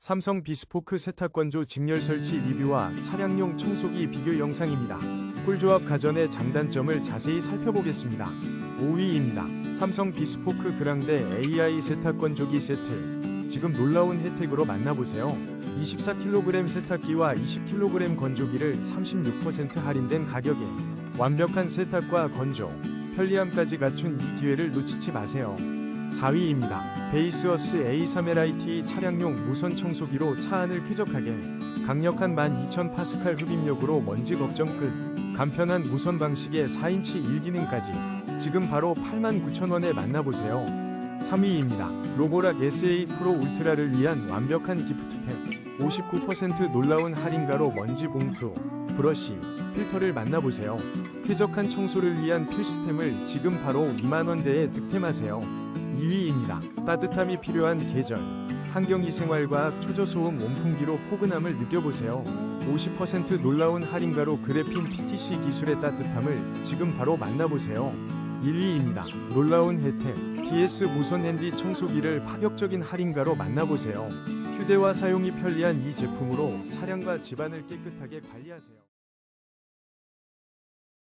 삼성 비스포크 세탁건조 직렬 설치 리뷰와 차량용 청소기 비교 영상입니다. 꿀조합 가전의 장단점을 자세히 살펴보겠습니다. 5위입니다. 삼성 비스포크 그랑데 AI 세탁건조기 세트. 지금 놀라운 혜택으로 만나보세요. 24kg 세탁기와 20kg 건조기를 36% 할인된 가격에 완벽한 세탁과 건조, 편리함까지 갖춘 이 기회를 놓치지 마세요. 4위입니다. 베이스어스 A3LIT 차량용 무선 청소기로 차 안을 쾌적하게 강력한 12,000 파스칼 흡입력으로 먼지 걱정 끝 간편한 무선 방식의 4인치 1기능까지 지금 바로 89,000원에 만나보세요. 3위입니다. 로보락 SA 프로 울트라를 위한 완벽한 기프트팩 59% 놀라운 할인가로 먼지 봉투, 브러쉬, 필터를 만나보세요. 쾌적한 청소를 위한 필수템을 지금 바로 2만원대에 득템하세요. 2위입니다. 따뜻함이 필요한 계절. 환경위생활과학 초저소음 온풍기로 포근함을 느껴보세요. 50% 놀라운 할인가로 그래핀 PTC 기술의 따뜻함을 지금 바로 만나보세요. 1위입니다. 놀라운 혜택. TS 무선 핸디 청소기를 파격적인 할인가로 만나보세요. 휴대와 사용이 편리한 이 제품으로 차량과 집안을 깨끗하게 관리하세요.